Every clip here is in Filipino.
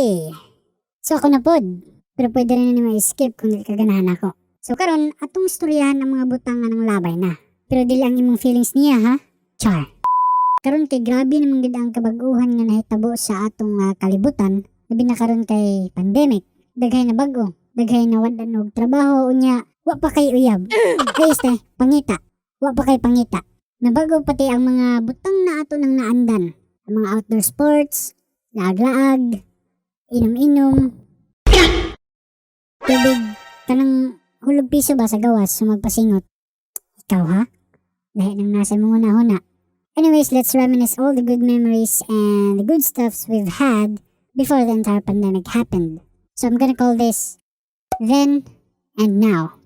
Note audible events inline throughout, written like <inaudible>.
Okay. So ako na pod. Pero pwede rin na ma-skip kung di kaganahan ako. So karon atong istoryahan ang mga butang ng labay na. Pero dili ang imong feelings niya ha. Char. Karon kay grabe naman gid ang kabag-uhan nga nahitabo sa atong ah, kalibutan. Labi na karon kay pandemic. Daghay na bago. Daghay na wala og trabaho unya. Wa pa kay uyab. <coughs> Kay este, pangita. Wa pa kay pangita. Nabago pati ang mga butang na ato nang naandan. Ang mga outdoor sports, laag-laag, inom-inom, tubig, kanang hulog piso ba sa gawas sa magpasingot. Ikaw ha? Dahil nang nasa mga una Anyways, let's reminisce all the good memories and the good stuffs we've had before the entire pandemic happened. So I'm gonna call this Then and Now.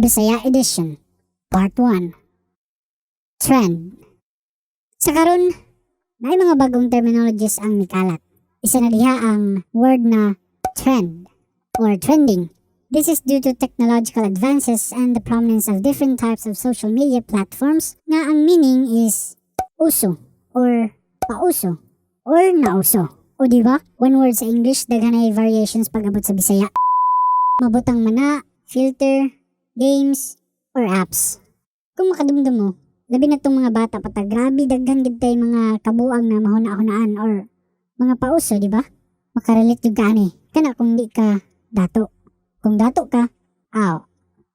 Bisaya Edition, Part 1. Trend. Sa karon, may mga bagong terminologies ang mikalat. Isa na diha ang word na trend or trending. This is due to technological advances and the prominence of different types of social media platforms nga ang meaning is uso or pauso or nauso. O di ba? One word sa English, daghan ay variations pag-abot sa Bisaya. Mabutang mana, filter, games, or apps. Kung makadumdum mo, labi na tong mga bata pata grabe daghan gid mga kabuang na mahuna-hunaan or mga pauso, di ba? Makarelate jud ka ani. Kana kung di ka dato. Kung dato ka, aw,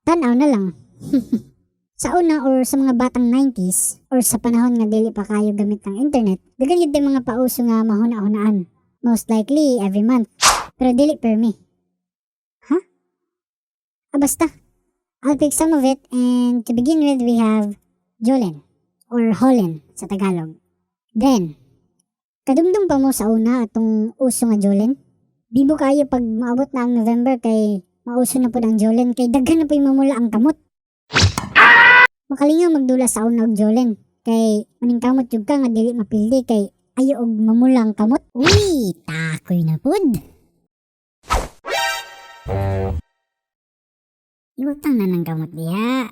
tanaw na lang. <laughs> sa una or sa mga batang 90s or sa panahon nga dili pa kayo gamit ng internet, gyud tay mga pauso nga mahuna-hunaan. Most likely every month. Pero dili per me. Ha? Ah, basta. I'll pick some of it and to begin with we have Jolin or Holin sa Tagalog. Then, kadumdum pa mo sa una atong uso nga Jolin. Bibo kayo pag maabot na ang November kay mauso na po ang Jolin kay daghan na po yung mamula ang kamot. Makalingaw magdula sa una og Jolin kay maning kamot jud ka nga dili mapildi kay ayo og mamula ang kamot. Uy, takoy na pud. Iwatang na ng kamot diha.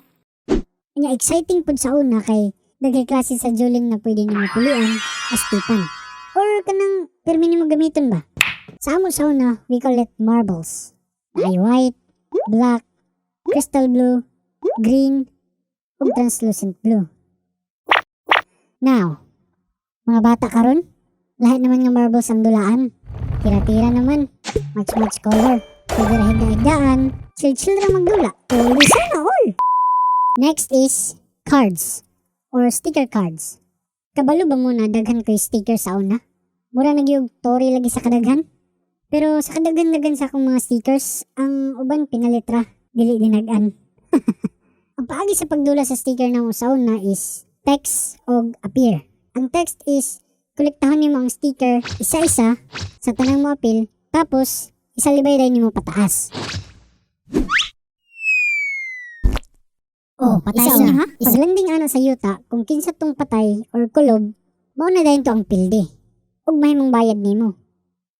Kanya exciting pud sa una kay daghay klase sa Jolin na pwede nimo pilian as tipan. Or kanang permi nimo gamiton ba? Sa amo sa una, we call it marbles. Ay white, black, crystal blue, green, ug translucent blue. Now, mga bata karon, lahat naman nga marbles ang dulaan. Tira-tira naman, match-match color. Pwede ra higda-higdaan, chill-chill ra magdula. Pwede sana all. Next is cards or sticker cards. Kabalo ba muna daghan ko'y sticker sa una? Mura nagyog tori lagi sa kadaghan? Pero sa kadaghan-daghan sa akong mga stickers, ang uban pinalitra, dili dinagan. <laughs> ang paagi sa pagdula sa sticker na sa una is text o appear. Ang text is kolektahon nimo ang sticker isa-isa sa tanang mo appeal, tapos isalibay rin nimo pataas. Oh, patay isa na ha? Pag landing ana sa yuta, kung kinsa tong patay or kulob, mao na dayon to ang pildi. Ug may mong bayad nimo.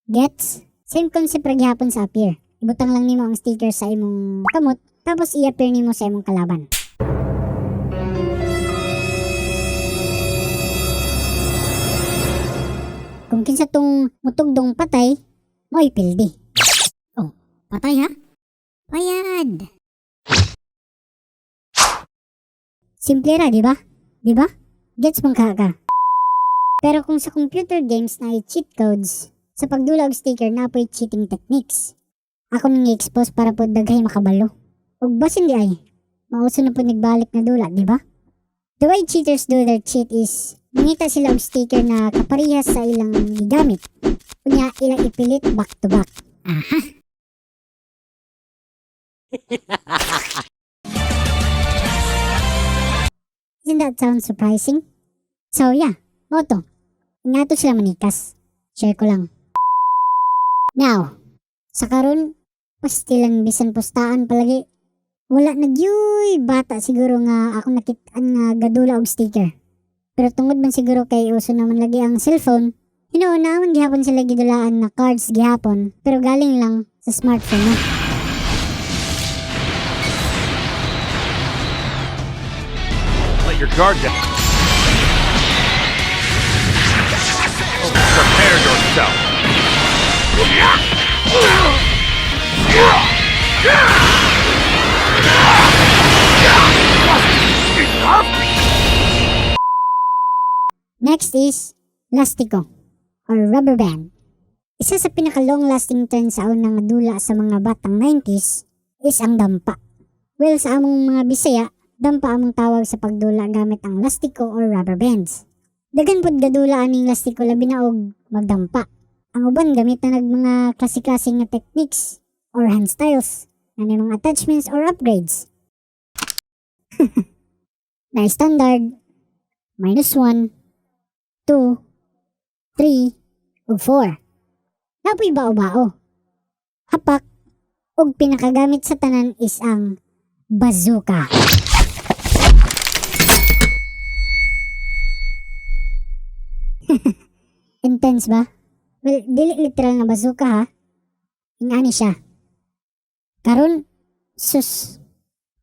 Gets? Same concept ra gihapon sa appear. Ibutang lang nimo ang sticker sa imong kamot, tapos i-appear nimo sa imong kalaban. Kung kinsa tong mutugdong patay, mo'y pildi. Oh, patay ha? Bayad. Simple ra, di ba? Di ba? Gets mong ka ka. Pero kung sa computer games na cheat codes, sa pagdula og sticker na apoy cheating techniques. Ako nang i-expose para po daghay makabalo. Ug basin di ay, mauso na po nagbalik na dula, di ba? The way cheaters do their cheat is, mangita sila og sticker na kaparehas sa ilang gigamit. Kunya ilang ipilit back to back. Aha. <laughs> Doesn't that sound surprising? So yeah, moto. Inato sila manikas. Share ko lang. Now, sa karon pastilan bisan postaan palagi. Wala nagyuy bata siguro nga ako nakitaan nga gadula og sticker. Pero tungod man siguro kay uso naman lagi ang cellphone, hinuuna man gihapon sila gidulaan na cards gihapon, pero galing lang sa smartphone na. Let your guard down. 60s, Lastico or Rubber Band. Isa sa pinaka-long lasting trend sa unang dula sa mga batang 90s is ang dampa. Well, sa among mga Bisaya, dampa among tawag sa pagdula gamit ang lastiko or rubber bands. Dagan pod gadula aning lastiko labi na og magdampa. Ang uban gamit na nag mga klase-klase nga techniques or hand styles na may mga attachments or upgrades. <laughs> na standard, minus 1, 2, 3, ug 4. Napoy bao-bao. Hapak, ug pinakagamit sa tanan is ang bazooka. <laughs> Intense ba? Well, dili literal na bazooka ha. Ingani siya. Karon, sus,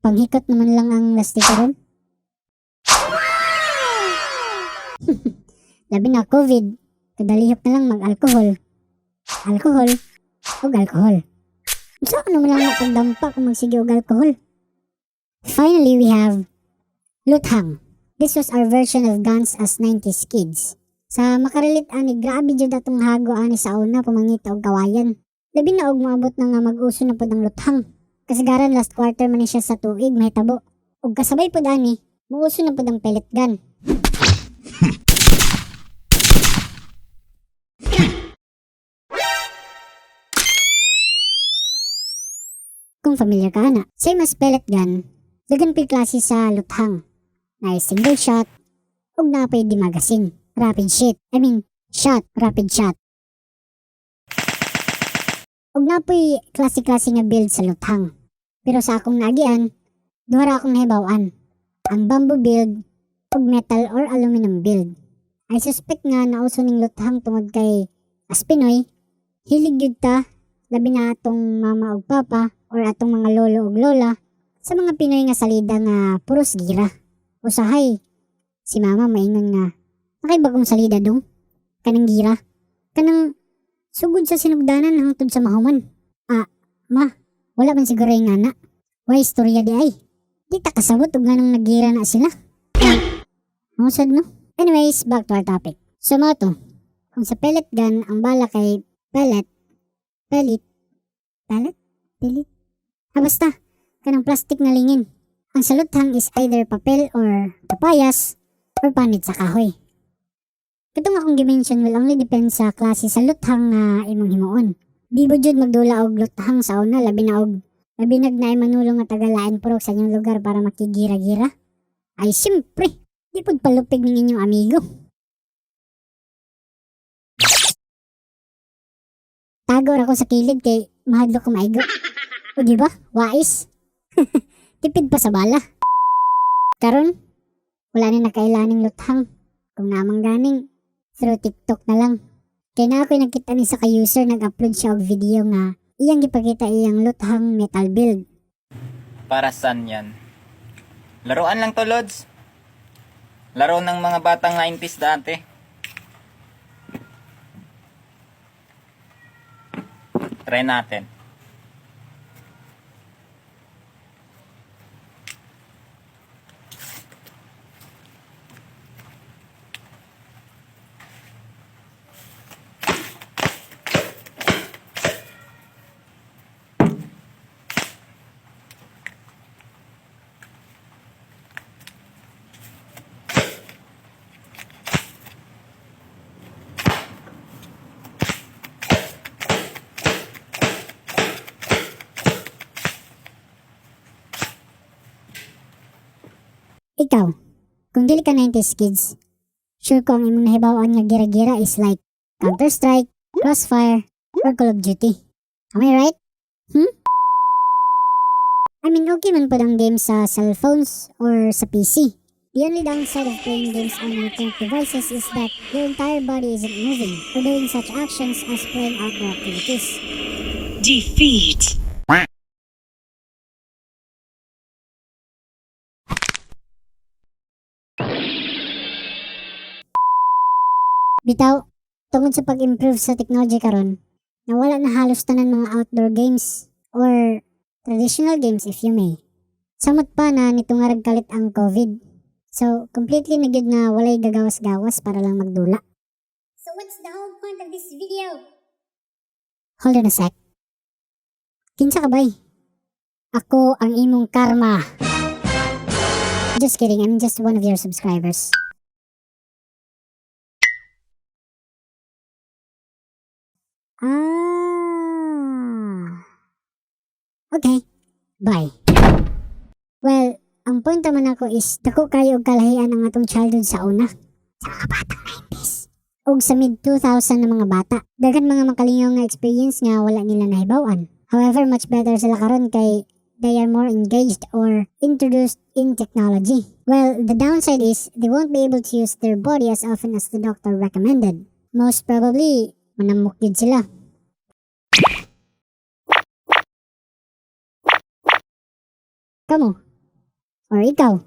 panghikot naman lang ang lastik karon. <laughs> Labi na COVID, kadalihok na lang mag-alcohol. Alcohol, ug alcohol. Sa ano man lang napagdampa kung magsige og alcohol. Finally, we have Luthang. This was our version of Guns as 90s kids. Sa makarelit ani, grabe jud atong hago ani sa una pumangita og kawayan. Labi na og maabot na nga mag-uso na pod ang luthang. Kasagaran last quarter man siya sa tuig mahitabo. Ug kasabay pod ani, muuso na pod ang pellet gun. Kung familiar ka na, same as pellet gun, dagan pay klase sa luthang. Na single shot, ug na pay di magazine, rapid shot. I mean, shot, rapid shot. Ug na pay klase-klase nga build sa luthang. Pero sa akong nagian, duha ra akong nahibaw-an. Ang bamboo build ug metal or aluminum build. I suspect nga nauso ning luthang tungod kay as Pinoy, hilig gyud ta labi na atong mama ug papa or atong mga lolo ug lola sa mga Pinoy nga salida nga puros gira. Usahay, si mama maingon nga, nakay bagong salida dong? Kanang gira? Kanang sugod sa sinugdanan hangtod sa mahuman. Ah, ma, wala man siguro yung ana. Why istorya di ay? Di ta kasabot ug nganong nagira na sila. <clears throat> Musad no? Anyways, back to our topic. So mo to, kung sa pellet gun ang bala kay pellet, pellet, pellet, pellet, ah basta, kanang plastic na lingin. Ang saluthang is either papel or papayas or panit sa kahoy. Katong akong gimension will only depend sa klase sa luthang nga imong himuon. Di ba jud magdula og luthang sa una labi na og labi nag na manulong nga tagalain purok sa inyong lugar para makigira-gira? Ay siyempre, di pud palupig ng inyong amigo. Tago ra ko sa kilid kay mahadlo ko maigo. O di ba? Wais. <laughs> Tipid pa sa bala. Karon, wala na nakailaning luthang. Kung namang ganing, through TikTok na lang. Kaya na ako'y nakita ni sa ka-user nag-upload siya og video nga iyang gipakita iyang luthang metal build. Para saan yan? Laruan lang to, Lods. Laro ng mga batang 90s dati. Try natin. Ikaw, kung dili ka 90s kids, sure ko ang imong nahibawan nga gira-gira is like Counter-Strike, Crossfire, or Call of Duty. Am I right? Hmm? I mean, okay man po ang games sa cellphones or sa PC. The only downside of playing games on electronic devices is that your entire body isn't moving or doing such actions as playing outdoor activities. Defeat. Bitaw, tungod sa pag-improve sa technology karon, nawala na halos tanan mga outdoor games or traditional games if you may. Samot pa na nito nga kalit ang COVID. So, completely na gyud na walay gagawas-gawas para lang magdula. So what's the whole point of this video? Hold on a sec. Kinsa ka bay? Ako ang imong karma. Just kidding, I'm just one of your subscribers. Ah. Okay. Bye. Well, ang point naman ako is dako kayo og kalahian ang atong childhood sa una. Sa mga batang 90s. Og sa mid 2000 na mga bata. Dagan mga makalingaw nga experience nga wala nila nahibawan. However, much better sila karon kay they are more engaged or introduced in technology. Well, the downside is they won't be able to use their body as often as the doctor recommended. Most probably, manamok yun sila. Kamu? Or ikaw?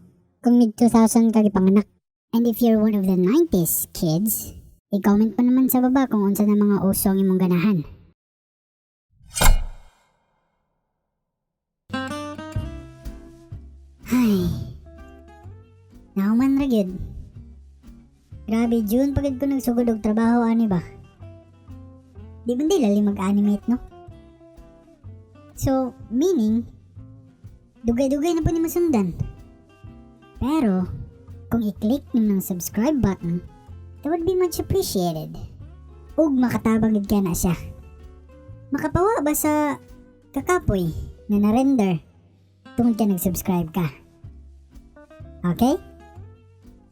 Kung mid-2000 ka gipanganak. And if you're one of the 90s kids, i-comment mo naman sa baba kung unsa na mga uso ang imong ganahan. Ay. Nauman ra. Grabe, June pagid ko nagsugod og trabaho ani ba? Di ba lali mag-animate no? So, meaning, dugay-dugay na po ni masundan. Pero, kung i-click nyo ng subscribe button, that would be much appreciated. Ug makatabang ka na siya. Makapawa ba sa kakapoy na na-render tungod ka nag-subscribe ka? Okay?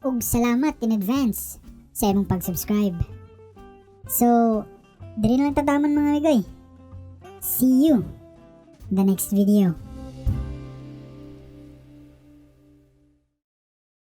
Ug salamat in advance sa imong pag-subscribe. So, diri lang tataman mga migoy. See you in the next video.